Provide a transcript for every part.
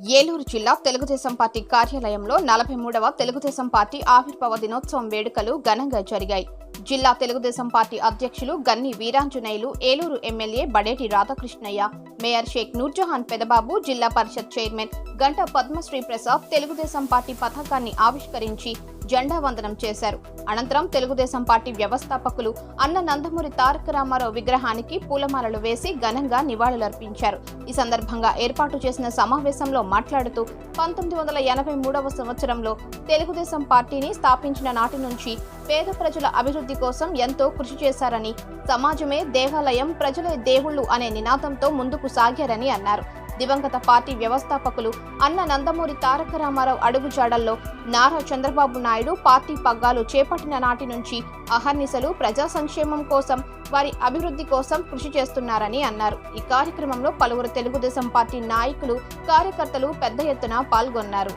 ఏలూరు జిల్లా తెలుగుదేశం పార్టీ కార్యాలయంలో నలభై మూడవ తెలుగుదేశం పార్టీ ఆవిర్భావ దినోత్సవం వేడుకలు ఘనంగా జరిగాయి. జిల్లా తెలుగుదేశం పార్టీ అధ్యక్షులు గన్ని వీరాంజనేయులు ఏలూరు ఎమ్మెల్యే బడేటి రాధాకృష్ణయ్య మేయర్ షేక్ నూర్జహాన్ పెదబాబు జిల్లా పరిషత్ చైర్మన్ గంట పద్మశ్రీ ప్రసాద్ తెలుగుదేశం పార్టీ పతాకాన్ని ఆవిష్కరించి జెండా వందనం చేశారు. అనంతరం తెలుగుదేశం పార్టీ వ్యవస్థాపకులు అన్న నందమూరి తారక రామారావు విగ్రహానికి పూలమాలలు వేసి ఘనంగా నివాళులర్పించారు. ఈ సందర్భంగా ఏర్పాటు చేసిన సమావేశంలో మాట్లాడుతూ పంతొమ్మిది వందల ఎనభై మూడవ సంవత్సరంలో తెలుగుదేశం పార్టీని స్థాపించిన నాటి నుంచి పేద ప్రజల అభివృద్ధి కోసం ఎంతో కృషి చేశారని సమాజమే దేవాలయం ప్రజలే దేవుళ్ళు అనే నినాదంతో ముందుకు సాగారని అన్నారు. దివంగత పార్టీ వ్యవస్థాపకులు అన్న నందమూరి తారక రామారావు అడుగుజాడల్లో నారా చంద్రబాబు నాయుడు పార్టీ పగ్గాలు చేపట్టిన నాటి నుంచి అహర్నిశలు ప్రజా సంక్షేమం కోసం వారి అభివృద్ధి కోసం కృషి చేస్తున్నారని అన్నారు. ఈ కార్యక్రమంలో పలువురు తెలుగుదేశం పార్టీ నాయకులు కార్యకర్తలు పెద్ద ఎత్తున పాల్గొన్నారు.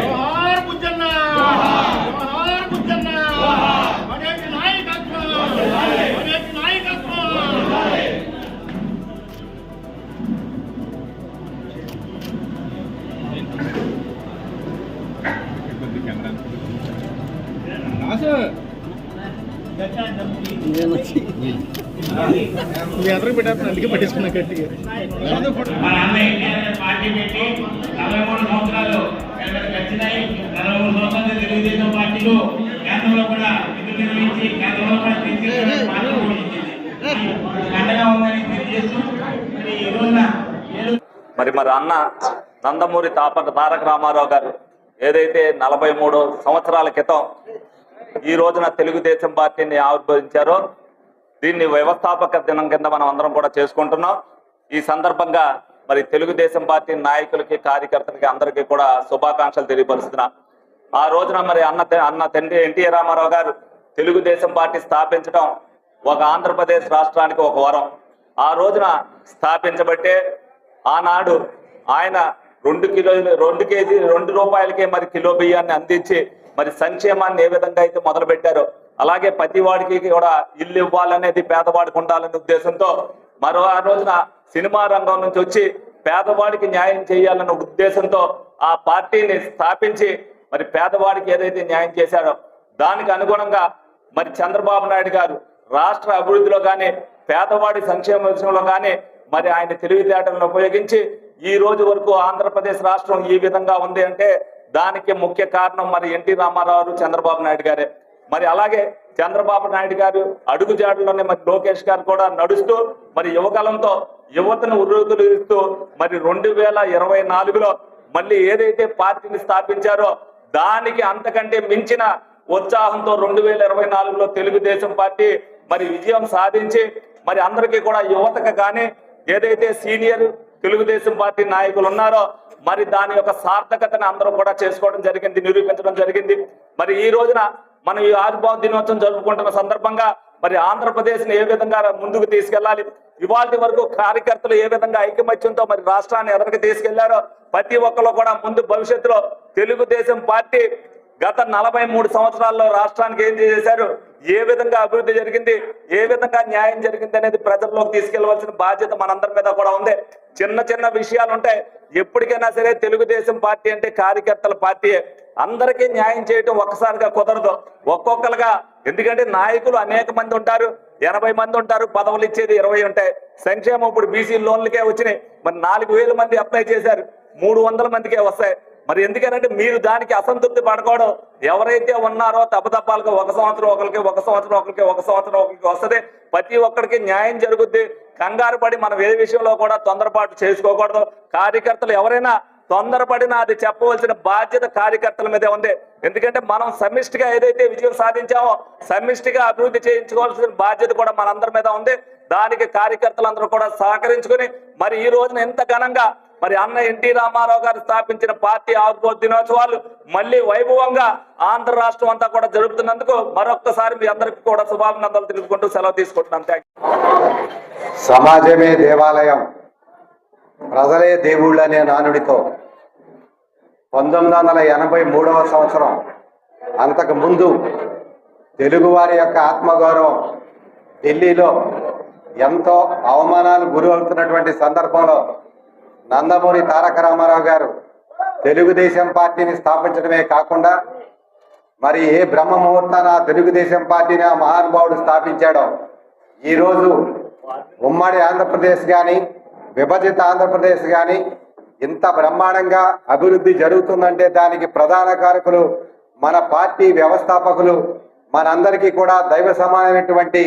జోహార్ బుజ్జన్న! జోహార్ బుజ్జన్న! మీ అందరికి పెట్టారు అందుకే పట్టించుకున్నా గట్టిగా మన పార్టీ పెట్టి నలభై మూడు సంవత్సరాలు వచ్చినాయి నలభై మూడు సంవత్సరాలు తెలుగుదేశం పార్టీలో కేంద్రంలో కూడా విధులు నిర్వహించి కేంద్రంలో కూడా పార్టీ అండగా ఉందని తెలియజేస్తూ మరి ఈ రోజున మరి మరి అన్న నందమూరి తాపక తారక రామారావు గారు ఏదైతే నలభై మూడు సంవత్సరాల క్రితం ఈ రోజున తెలుగుదేశం పార్టీని ఆవిర్భవించారో దీన్ని వ్యవస్థాపక దినం కింద మనం అందరం కూడా చేసుకుంటున్నాం. ఈ సందర్భంగా మరి తెలుగుదేశం పార్టీ నాయకులకి కార్యకర్తలకి అందరికీ కూడా శుభాకాంక్షలు తెలియపరుస్తున్నా. ఆ రోజున మరి అన్న అన్న తండ్రి ఎన్టీ రామారావు గారు తెలుగుదేశం పార్టీ స్థాపించడం ఒక ఆంధ్రప్రదేశ్ రాష్ట్రానికి ఒక వరం. ఆ రోజున స్థాపించబట్టే ఆనాడు ఆయన రెండు కిలో రెండు కేజీ రెండు రూపాయలకే మరి కిలో బియ్యాన్ని అందించి మరి సంక్షేమాన్ని ఏ విధంగా అయితే మొదలు పెట్టారో అలాగే ప్రతి వాడికి కూడా ఇల్లు ఇవ్వాలనేది పేదవాడికి ఉండాలనే ఉద్దేశంతో మరో ఆ రోజున సినిమా రంగం నుంచి వచ్చి పేదవాడికి న్యాయం చేయాలన్న ఉద్దేశంతో ఆ పార్టీని స్థాపించి మరి పేదవాడికి ఏదైతే న్యాయం చేశారో దానికి అనుగుణంగా మరి చంద్రబాబు నాయుడు గారు రాష్ట్ర అభివృద్ధిలో కానీ పేదవాడి సంక్షేమ విషయంలో కానీ మరి ఆయన తెలివితేటలను ఉపయోగించి ఈ రోజు వరకు ఆంధ్రప్రదేశ్ రాష్ట్రం ఈ విధంగా ఉంది అంటే దానికి ముఖ్య కారణం మరి ఎన్టీ రామారావు చంద్రబాబు నాయుడు గారే. మరి అలాగే చంద్రబాబు నాయుడు గారు అడుగుజాడలోనే మరి లోకేష్ గారు కూడా నడుస్తూ మరి యువకాలంతో యువతను ఉర్రూతులు ఇస్తూ మరి రెండు వేల ఇరవై నాలుగులో మళ్ళీ ఏదైతే పార్టీని స్థాపించారో దానికి అంతకంటే మించిన ఉత్సాహంతో రెండు వేల ఇరవై నాలుగులో తెలుగుదేశం పార్టీ మరి విజయం సాధించి మరి అందరికీ కూడా యువతకు కానీ ఏదైతే సీనియర్ తెలుగుదేశం పార్టీ నాయకులు ఉన్నారో మరి దాని యొక్క సార్థకతను అందరూ కూడా చేసుకోవడం జరిగింది నిరూపించడం జరిగింది. మరి ఈ రోజున మనం ఈ ఆవిర్భావ దినోత్సవం జరుపుకుంటున్న సందర్భంగా మరి ఆంధ్రప్రదేశ్ని ఏ విధంగా ముందుకు తీసుకెళ్ళాలి ఇవాళ వరకు కార్యకర్తలు ఏ విధంగా ఐకమత్యంతో మరి రాష్ట్రాన్ని ఎదరికి తీసుకెళ్ళారో ప్రతి ఒక్కరు కూడా ముందు భవిష్యత్తులో తెలుగుదేశం పార్టీ గత నలభై మూడు సంవత్సరాల్లో రాష్ట్రానికి ఏం చేశారు ఏ విధంగా అభివృద్ధి జరిగింది? ఏ విధంగా న్యాయం జరిగింది అనేది ప్రజల్లోకి తీసుకెళ్ళవలసిన బాధ్యత మనందరి మీద కూడా ఉంది. చిన్న చిన్న విషయాలు ఉంటాయి ఎప్పటికైనా సరే తెలుగుదేశం పార్టీ అంటే కార్యకర్తల పార్టీ అందరికీ న్యాయం చేయటం ఒక్కసారిగా కుదరదు. ఒక్కొక్కరుగా. ఎందుకంటే నాయకులు అనేక మంది ఉంటారు. ఎనభై మంది ఉంటారు. పదవులు ఇచ్చేది ఇరవై ఉంటాయి. సంక్షేమం ఇప్పుడు బీసీ లోన్లకే వచ్చినాయి. మరి నాలుగు వేల మంది అప్లై చేశారు. మూడు వందల మందికే వస్తాయి. మరి ఎందుకనంటే మీరు దానికి అసంతృప్తి పడకూడదు. ఎవరైతే ఉన్నారో తపతపాలకు ఒక సంవత్సరం ఒకరికి ఒక సంవత్సరం ఒకరికి ఒక సంవత్సరం ఒకరికి వస్తుంది. ప్రతి ఒక్కరికి న్యాయం జరుగుద్ది. కంగారు పడి మనం ఏ విషయంలో కూడా తొందరపాటు చేసుకోకూడదు. కార్యకర్తలు ఎవరైనా తొందరపడినా అది చెప్పవలసిన బాధ్యత కార్యకర్తల మీదే ఉంది. ఎందుకంటే మనం సమిష్టిగా ఏదైతే విజయం సాధించామో సమిష్టిగా అభివృద్ధి చేయించుకోవాల్సిన బాధ్యత కూడా మనందరి మీద ఉంది. దానికి కార్యకర్తలందరూ కూడా సహకరించుకుని మరి ఈ రోజున ఎంత ఘనంగా మరి అన్న ఎన్టీ రామారావు గారు స్థాపించిన పార్టీ ఆవిర్భావ దినోత్సవాలు మళ్ళీ వైభవంగా ఆంధ్ర రాష్ట్రం అంతా కూడా జరుపుతున్నందుకు మరొక్కసారి మీ అందరికీ కూడా శుభాభినందనలు తెలుపుకుంటూ సెలవు తీసుకుంటున్నాను. థ్యాంక్ సమాజమే దేవాలయం. ప్రజలే దేవుళ్ళు అనే నానుడితో. పంతొమ్మిది వందల ఎనభై మూడవ సంవత్సరం అంతకు ముందు తెలుగువారి యొక్క ఆత్మగౌరవం ఢిల్లీలో ఎంతో అవమానాలు గురి అవుతున్నటువంటి సందర్భంలో నందమూరి తారక రామారావు గారు తెలుగుదేశం పార్టీని స్థాపించడమే కాకుండా మరి ఏ బ్రహ్మ ముహూర్తాన తెలుగుదేశం పార్టీని ఆ మహానుభావుడు స్థాపించాడో ఈరోజు ఉమ్మడి ఆంధ్రప్రదేశ్ కానీ విభజిత ఆంధ్రప్రదేశ్ కానీ ఇంత బ్రహ్మాండంగా అభివృద్ధి జరుగుతుందంటే దానికి ప్రధాన కారకులు మన పార్టీ వ్యవస్థాపకులు మనందరికీ కూడా దైవ సమానమైనటువంటి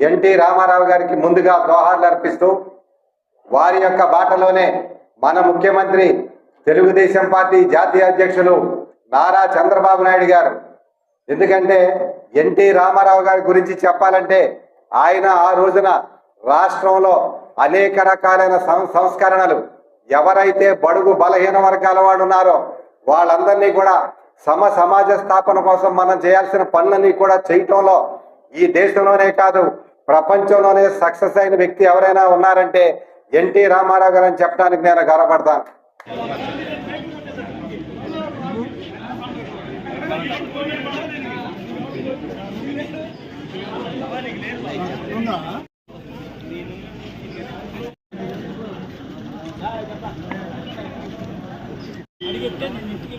ఎన్టీ రామారావు గారికి ముందుగా దోహార్లు అర్పిస్తూ వారి యొక్క బాటలోనే మన ముఖ్యమంత్రి తెలుగుదేశం పార్టీ జాతీయ అధ్యక్షులు నారా చంద్రబాబు నాయుడు గారు. ఎందుకంటే ఎన్టీ రామారావు గారి గురించి చెప్పాలంటే ఆయన ఆ రోజున రాష్ట్రంలో అనేక రకాలైన సం- సంస్కరణలు. ఎవరైతే బడుగు బలహీన వర్గాల వాడు ఉన్నారో వాళ్ళందరినీ కూడా సమ సమాజ స్థాపన కోసం మనం చేయాల్సిన పనులన్నీ కూడా చేయటంలో ఈ దేశంలోనే కాదు ప్రపంచంలోనే సక్సెస్ అయిన వ్యక్తి ఎవరైనా ఉన్నారంటే ఎన్టీ రామారావు గారు అని చెప్పడానికి నేను గర్వపడతాను. చెప్తే నేను ఇంటికి